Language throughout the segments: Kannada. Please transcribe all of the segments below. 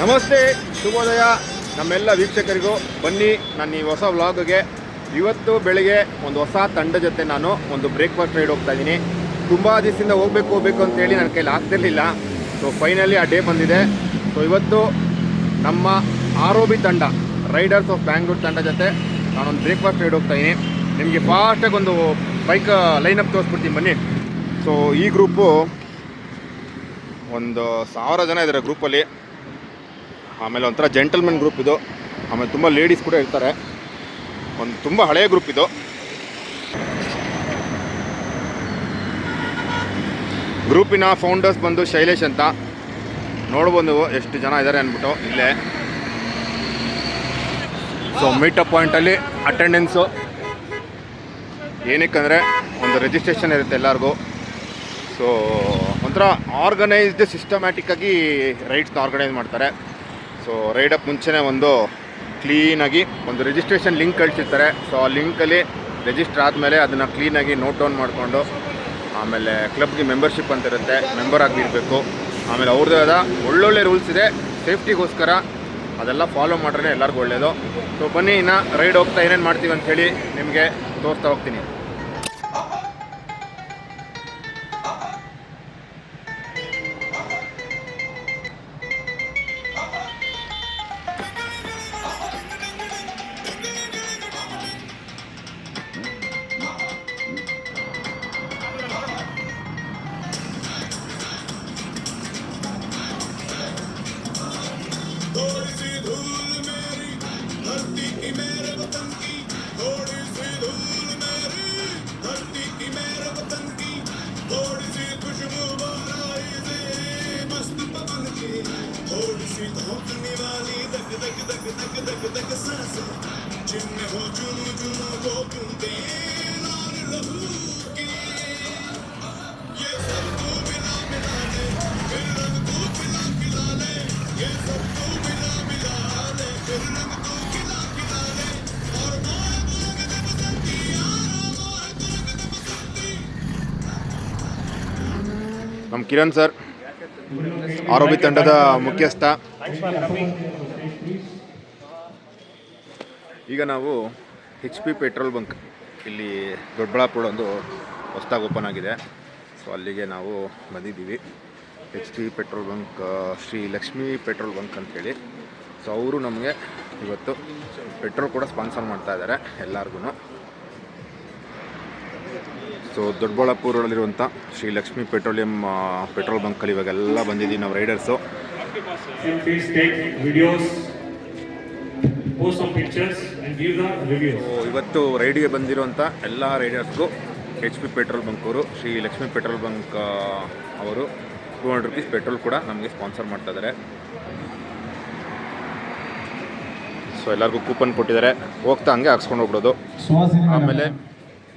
ನಮಸ್ತೆ, ಶುಭೋದಯ. ನಮ್ಮೆಲ್ಲ ವೀಕ್ಷಕರಿಗೂ ಬನ್ನಿ, ನಾನು ಈ ಹೊಸ ವ್ಲಾಗ್ಗೆ. ಇವತ್ತು ಬೆಳಿಗ್ಗೆ ಒಂದು ಹೊಸ ತಂಡ ಜೊತೆ ನಾನು ಒಂದು ಬ್ರೇಕ್ಫಾಸ್ಟ್ ರೈಡ್ ಹೋಗ್ತಾ ಇದ್ದೀನಿ. ತುಂಬ ದಿವಸದಿಂದ ಹೋಗ್ಬೇಕು ಹೋಗ್ಬೇಕು ಅಂತೇಳಿ ನನ್ನ ಕೈಲಿ ಆಗ್ತಿರ್ಲಿಲ್ಲ. ಸೊ ಫೈನಲಿ ಆ ಡೇ ಬಂದಿದೆ. ಸೊ ಇವತ್ತು ನಮ್ಮ ಆರ್ ಒ ಬಿ ತಂಡ ರೈಡರ್ಸ್ ಆಫ್ ಬ್ಯಾಂಗ್ಳೂರ್ ತಂಡ ಜೊತೆ ನಾನೊಂದು ಬ್ರೇಕ್ಫಾಸ್ಟ್ ರೈಡ್ ಹೋಗ್ತಾ ಇದ್ದೀನಿ. ನಿಮಗೆ ಫಾಸ್ಟಾಗಿ ಒಂದು ಬೈಕ್ ಲೈನಪ್ ತೋರಿಸ್ಬಿಡ್ತೀನಿ ಬನ್ನಿ. ಸೊ ಈ ಗ್ರೂಪು ಒಂದು ಸಾವಿರ ಜನ ಇದ್ದಾರೆ ಗ್ರೂಪಲ್ಲಿ ಆಮೇಲೆ ಒಂಥರ ಜೆಂಟಲ್ಮೆನ್ ಗ್ರೂಪ್ ಇದು. ಆಮೇಲೆ ತುಂಬ ಲೇಡೀಸ್ ಕೂಡ ಇರ್ತಾರೆ. ಒಂದು ತುಂಬ ಹಳೆಯ ಗ್ರೂಪ್ ಇದು. ಗ್ರೂಪಿನ ಫೌಂಡರ್ಸ್ ಬಂದು ಶೈಲೇಶ್ ಅಂತ. ನೋಡ್ಬೋದು ಎಷ್ಟು ಜನ ಇದ್ದಾರೆ ಅಂದ್ಬಿಟ್ಟು ಇಲ್ಲೇ. ಸೊ ಮೀಟಪ್ ಪಾಯಿಂಟಲ್ಲಿ ಅಟೆಂಡೆನ್ಸು ಏನಕ್ಕಂದರೆ ಒಂದು ರಿಜಿಸ್ಟ್ರೇಷನ್ ಇರುತ್ತೆ ಎಲ್ಲರಿಗೂ. ಸೊ ಒಂಥರ ಆರ್ಗನೈಸ್ಡ್ ಸಿಸ್ಟಮ್ಯಾಟಿಕ್ಕಾಗಿ ರೈಡ್ಸ್ನ ಆರ್ಗನೈಸ್ ಮಾಡ್ತಾರೆ. ಸೊ ರೈಡಪ್ ಮುಂಚೆನೇ ಒಂದು ಕ್ಲೀನಾಗಿ ಒಂದು ರಿಜಿಸ್ಟ್ರೇಷನ್ ಲಿಂಕ್ ಕಳಿಸಿರ್ತಾರೆ. ಸೊ ಆ ಲಿಂಕಲ್ಲಿ ರಿಜಿಸ್ಟರ್ ಆದಮೇಲೆ ಅದನ್ನು ಕ್ಲೀನಾಗಿ ನೋಟ್ ಡೌನ್ ಮಾಡಿಕೊಂಡು, ಆಮೇಲೆ ಕ್ಲಬ್ಗೆ ಮೆಂಬರ್ಶಿಪ್ ಅಂತ ಇರುತ್ತೆ ಮೆಂಬರ್ ಆಗಿರಬೇಕು. ಆಮೇಲೆ ಅವ್ರದ್ದೇ ಆದ ಒಳ್ಳೊಳ್ಳೆ ರೂಲ್ಸ್ ಇದೆ. ಸೇಫ್ಟಿಗೋಸ್ಕರ ಅದೆಲ್ಲ ಫಾಲೋ ಮಾಡ್ರೆ ಎಲ್ಲರಿಗೂ ಒಳ್ಳೆಯದು ಸೊ ಬನ್ನಿ ಇನ್ನು ರೈಡ್ ಹೋಗ್ತಾ ಏನೇನು ಮಾಡ್ತೀವಿ ಅಂತ ಹೇಳಿ ನಿಮಗೆ ತೋರಿಸ್ತಾ ಹೋಗ್ತೀನಿ. वाली धक धक धक धक धक धक सांस हो लहू के ये सब मिला मिला ले फिर रंग ले ये सब मिला मिला ले फिर रंग ले और हम किरण सर ಆರೋಪಿ ತಂಡದ ಮುಖ್ಯಸ್ಥ. ಈಗ ನಾವು ಹೆಚ್ ಪಿ ಪೆಟ್ರೋಲ್ ಬಂಕ್ ಇಲ್ಲಿ ದೊಡ್ಡಬಳ್ಳಾಪುರ ಒಂದು ಹೊಸ್ದಾಗಿ ಓಪನ್ ಆಗಿದೆ. ಸೊ ಅಲ್ಲಿಗೆ ನಾವು ಬಂದಿದ್ದೀವಿ. H P petrol bunk Shri Lakshmi petrol bunk ಅಂಥೇಳಿ ಸೊ ಅವರು ನಮಗೆ ಇವತ್ತು ಪೆಟ್ರೋಲ್ ಕೂಡ ಸ್ಪಾನ್ಸರ್ ಮಾಡ್ತಾ ಇದ್ದಾರೆ ಎಲ್ಲರಿಗೂ ಸೊ ದೊಡ್ಡಬಳ್ಳಾಪುರಲ್ಲಿರುವಂಥ ಶ್ರೀ ಲಕ್ಷ್ಮೀ ಪೆಟ್ರೋಲಿಯಂ ಪೆಟ್ರೋಲ್ ಬಂಕಲ್ಲಿ ಇವಾಗೆಲ್ಲ ಬಂದಿದ್ದೀವಿ ನಾವು ರೈಡರ್ಸು. ಇವತ್ತು ರೈಡಿಗೆ ಬಂದಿರುವಂಥ ಎಲ್ಲ ರೈಡರ್ಸ್ಗೂ ಎಚ್ ಪಿ ಪೆಟ್ರೋಲ್ ಬಂಕ್ ಅವರು ಶ್ರೀ ಲಕ್ಷ್ಮೀ ಪೆಟ್ರೋಲ್ ಬಂಕ್ ಅವರು ಟೂ ಹಂಡ್ರೆಡ್ ರುಪೀಸ್ ಪೆಟ್ರೋಲ್ ಕೂಡ ನಮಗೆ ಸ್ಪಾನ್ಸರ್ ಮಾಡ್ತಾ ಇದ್ದಾರೆ. ಸೊ ಎಲ್ಲರಿಗೂ ಕೂಪನ್ ಕೊಟ್ಟಿದ್ದಾರೆ. ಹೋಗ್ತಾ ಹಂಗೆ ಹಾಕ್ಸ್ಕೊಂಡು ಹೋಗ್ಬಿಡೋದು. ಆಮೇಲೆ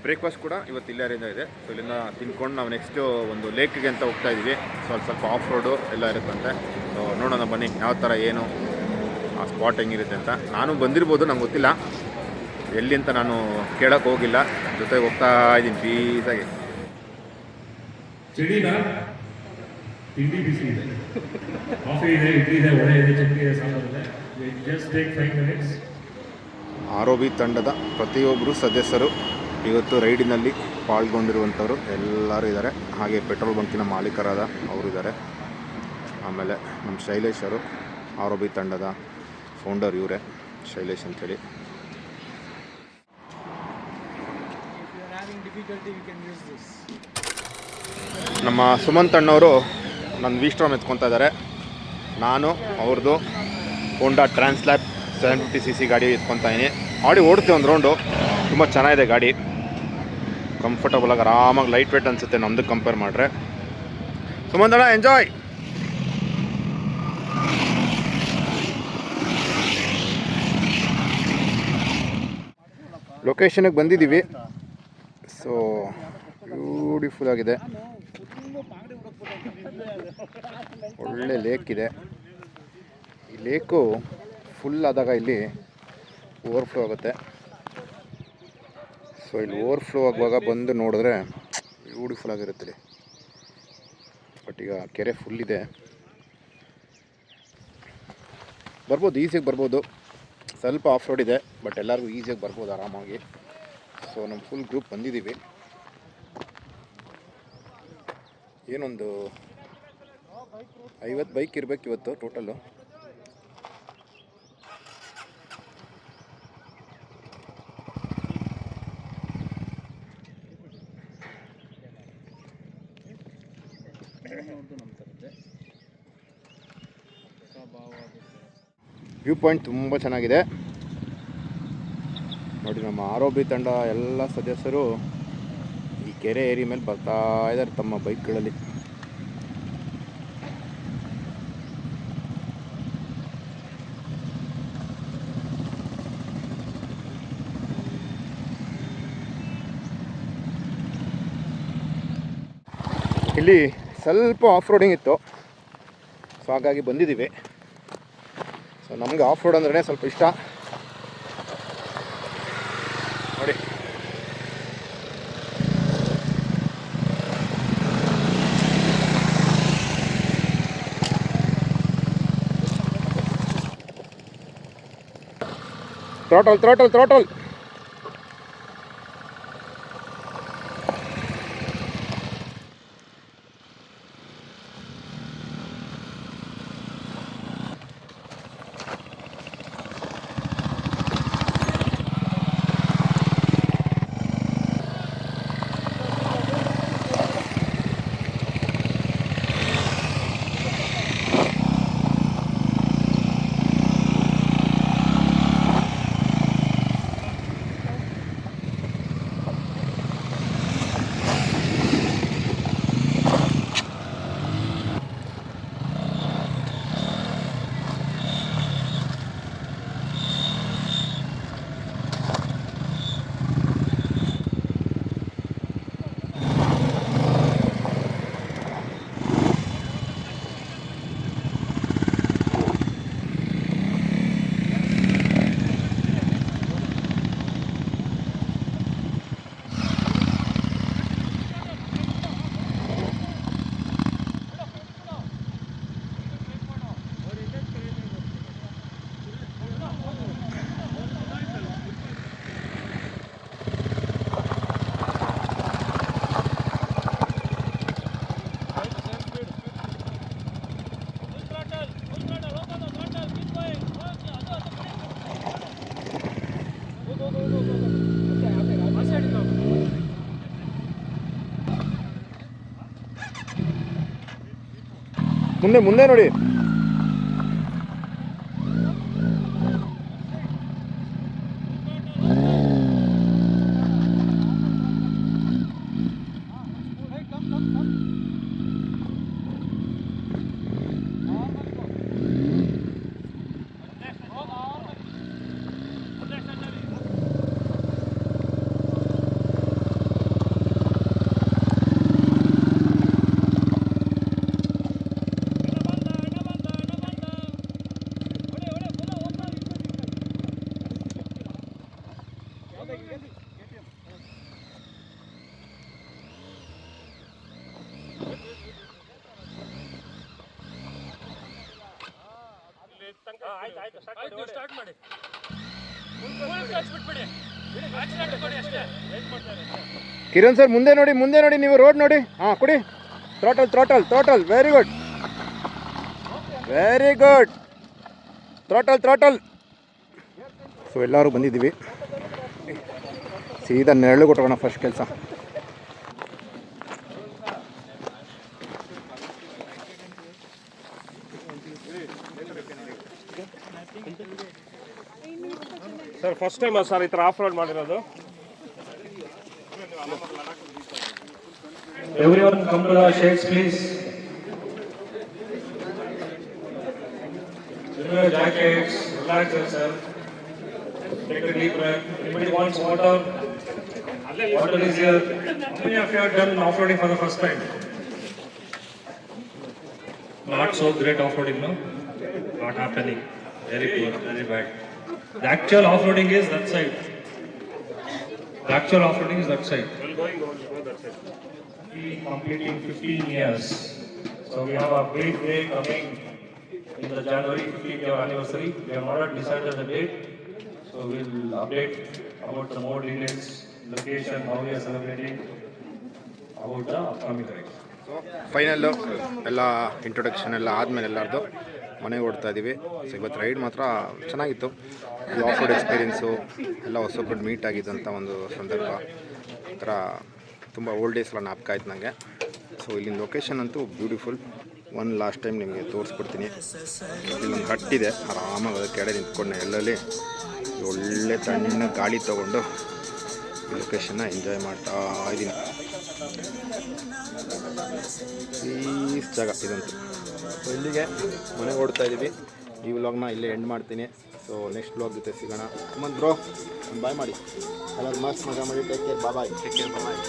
ಬ್ರೇಕ್ಫಾಸ್ಟ್ ಕೂಡ ಇವತ್ತು ಇಲ್ಲೇ ಅರೇಂಜ್ ಇದೆ ಸೊ ಇಲ್ಲಿಂದ ತಿನ್ಕೊಂಡು ನಾವು ನೆಕ್ಸ್ಟು ಒಂದು ಲೇಕ್ಗೆ ಅಂತ ಹೋಗ್ತಾ ಇದ್ದೀವಿ. ಸ್ವಲ್ಪ ಸ್ವಲ್ಪ ಆಫ್ ರೋಡು ಎಲ್ಲ ಇರುತ್ತಂತೆ. ಸೊ ನೋಡೋಣ ಬನ್ನಿ ಯಾವ ಥರ ಏನು ಆ ಸ್ಪಾಟ್ ಹೆಂಗಿರುತ್ತೆ ಅಂತ. ನಾನು ಬಂದಿರ್ಬೋದು ನಂಗೆ ಗೊತ್ತಿಲ್ಲ. ಎಲ್ಲಿ ಅಂತ ನಾನು ಕೇಳಕ್ಕೆ ಹೋಗಿಲ್ಲ. ಜೊತೆಗೆ ಹೋಗ್ತಾ ಇದ್ದೀನಿ ಪೀಸಾಗಿ ತಿಂಡಿ ಬಿಸಿ ಇದೆ. ಕಾಫಿ ಇದೆ ಇಡ್ಲಿ ಇದೆ ವಡೆ ಇದೆ ಚಟ್ನಿ ಇದೆ ಸಾಂಬಾರ್ ಇದೆ. Just take five minutes R O B ತಂಡದ ಪ್ರತಿಯೊಬ್ಬರು ಸದಸ್ಯರು ಇವತ್ತು ರೈಡಿನಲ್ಲಿ ಪಾಲ್ಗೊಂಡಿರುವಂಥವರು ಎಲ್ಲರೂ ಇದ್ದಾರೆ. ಹಾಗೆ ಪೆಟ್ರೋಲ್ ಬಂಕಿನ ಮಾಲೀಕರಾದ ಅವರು ಇದ್ದಾರೆ. ಆಮೇಲೆ ನಮ್ಮ ಶೈಲೇಶ್ ಅವರು, ಆರ್ ಒ ಬಿ ತಂಡದ ಫೌಂಡರ್ ಇವರೇ, ಶೈಲೇಶ್ ಅಂತೇಳಿ ನಮ್ಮ ಸುಮಂತ್ ಅಣ್ಣವರು ನನ್ನ ವಿಸ್ಟ್ರಾಮ್ ಎತ್ಕೊತಾ ಇದ್ದಾರೆ. ನಾನು ಅವ್ರದ್ದು Honda Transalp seven fifty C C ಗಾಡಿ ಎತ್ಕೊತಾ ಇದ್ದೀನಿ ಆಡಿ ಓಡ್ತೀವಿ ಒಂದು ರೌಂಡು ತುಂಬ ಚೆನ್ನಾಗಿದೆ ಗಾಡಿ. ಕಂಫರ್ಟಬಲಾಗಿ ಆರಾಮಾಗಿ ಲೈಟ್ ವೇಟ್ ಅನಿಸುತ್ತೆ ನಮ್ಮದು ಕಂಪೇರ್ ಮಾಡಿದ್ರೆ ಸುಮಂತಣ್ಣ ಎಂಜಾಯ್ ಲೊಕೇಶನಿಗೆ ಬಂದಿದ್ದೀವಿ. ಸೊ ಬ್ಯೂಟಿಫುಲ್ ಆಗಿದೆ. ಒಳ್ಳೆ ಲೇಕ್ ಇದೆ. ಈ ಲೇಕು ಫುಲ್ ಆದಾಗ ಇಲ್ಲಿ ಓವರ್ಫ್ಲೋ ಆಗುತ್ತೆ. ಸೊ ಇಲ್ಲಿ ಓವರ್ಫ್ಲೋ ಆಗುವಾಗ ಬಂದು ನೋಡಿದ್ರೆ ಬ್ಯೂಟಿಫುಲ್ ಆಗಿರುತ್ತೆ ರೀ ಬಟ್ ಈಗ ಕೆರೆ ಫುಲ್ ಇದೆ. ಬರ್ಬೋದು ಈಸಿಯಾಗಿ ಬರ್ಬೋದು. ಸ್ವಲ್ಪ ಆಫ್ ರೋಡ್ ಇದೆ ಬಟ್ ಎಲ್ಲರಿಗೂ ಈಸಿಯಾಗಿ ಬರ್ಬೋದು ಆರಾಮಾಗಿ. ಸೊ ನಮ್ಮ ಫುಲ್ ಗ್ರೂಪ್ ಬಂದಿದ್ದೀವಿ. ಏನೊಂದು ಐವತ್ತು ಬೈಕ್ ಇರಬೇಕು ಇವತ್ತು ಟೋಟಲ್ಲು ವ್ಯೂ ಪಾಯಿಂಟ್ ತುಂಬ ಚೆನ್ನಾಗಿದೆ. ನೋಡಿ ನಮ್ಮ ಆರೋಬಿ ತಂಡ ಎಲ್ಲ ಸದಸ್ಯರು ಈ ಕೆರೆ ಏರಿ ಮೇಲೆ ಬರ್ತಾ ಇದ್ದಾರೆ ತಮ್ಮ ಬೈಕ್ಗಳಲ್ಲಿ. ಇಲ್ಲಿ ಸ್ವಲ್ಪ ಆಫ್ ರೋಡಿಂಗ್ ಇತ್ತು. ಸೊ ಹಾಗಾಗಿ ಬಂದಿದ್ದೀವಿ. ಸೊ ನಮಗೆ ಆಫ್ ರೋಡ್ ಅಂದ್ರೆ ಸ್ವಲ್ಪ ಇಷ್ಟ. ನೋಡಿ. ಥ್ರೋಟಲ್ ಥ್ರೋಟಲ್ ಥ್ರೋಟಲ್ ಮುಂದೆ ಮುಂದೆ ನೋಡಿ. ಕಿರಣ್ ಸರ್ ಮುಂದೆ ನೋಡಿ ಮುಂದೆ ನೋಡಿ ನೀವು ರೋಡ್ ನೋಡಿ. ಹಾಂ ಕೊಡಿ. Throttle throttle throttle very good very good throttle throttle so ಎಲ್ಲರೂ ಬಂದಿದ್ದೀವಿ. ಸೀದಾ ನೆರಳು ಕೊಟ್ಟೋಣ ಫಸ್ಟ್ ಕೆಲಸ. ಸರ್ ಫಸ್ಟ್ ಟೈಮ್ ಸರ್ ಈ ತರ ಆಫ್ ರೋಡ್ ಮಾಡಿರೋದು everyone Kambala shades please jackets relax sir take a deep breath everybody wants water water is here me of you have done off roading for the first time not so great off roading no what happening very good very bad The actual off-roading is that side. The actual off-roading is that side. Well, going on, go that side. He completing 15 years. So we have a big day coming in the January 15th year anniversary. We have not decided the date. So we'll update about the more details, location, how we are celebrating, about the upcoming race. Finally ಎಲ್ಲ ಇಂಟ್ರೊಡಕ್ಷನ್ ಎಲ್ಲ ಆದಮೇಲೆ ಎಲ್ಲರದು ಮನೆಗೆ ಓಡ್ತಾ ಇದ್ದೀವಿ. ಸೊ ಇವತ್ತು ರೈಡ್ ಮಾತ್ರ ಚೆನ್ನಾಗಿತ್ತು. ಆಫ್ ರೋಡ್ ಎಕ್ಸ್ಪೀರಿಯೆನ್ಸು ಎಲ್ಲ ಹೊಸೊಬ್ಬರು ಮೀಟ್ ಆಗಿದ್ದಂಥ ಒಂದು ಸಂದರ್ಭ. ಒಂಥರ ತುಂಬ ಓಲ್ಡ್ ಡೇಸ್ ಎಲ್ಲ ಆಯ್ತು ನನಗೆ ಸೊ ಇಲ್ಲಿನ ಲೊಕೇಶನ್ ಅಂತೂ ಬ್ಯೂಟಿಫುಲ್ ಒಂದು ಲಾಸ್ಟ್ ಟೈಮ್ ನಿಮಗೆ ತೋರಿಸ್ಬಿಡ್ತೀನಿ ಇಲ್ಲೊಂದು ಹಟ್ಟಿದೆ ಆರಾಮಾಗಿ ಅದಕ್ಕೆ ಕೆಡೆ ನಿಂತ್ಕೊಂಡೆ. ಎಲ್ಲಲ್ಲಿ ಒಳ್ಳೆ ತಣ್ಣ ಗಾಳಿ ತೊಗೊಂಡು ಈ ಲೊಕೇಶನ್ನ ಎಂಜಾಯ್ ಮಾಡ್ತಾ ಇದ್ದೀನಿ ಪೀಸ್ ಜಾಗ ಇದಂತೂ ಸೊ ಇಲ್ಲಿಗೆ ಮನೆಗೆ ಓಡ್ತಾ ಇದ್ದೀವಿ ಈ ವ್ಲಾಗ್ನ ಇಲ್ಲೇ ಎಂಡ್ ಮಾಡ್ತೀನಿ. ಸೊ ನೆಕ್ಸ್ಟ್ ವ್ಲಾಗ್ ಜೊತೆ ಸಿಗೋಣ. ಸುಮಂತ್ ಬಾಯ್ ಮಾಡಿ. ಎಲ್ಲರೂ ಮಸ್ತ್ ಮಜಾ ಮಾಡಿ. Take care bye take care bye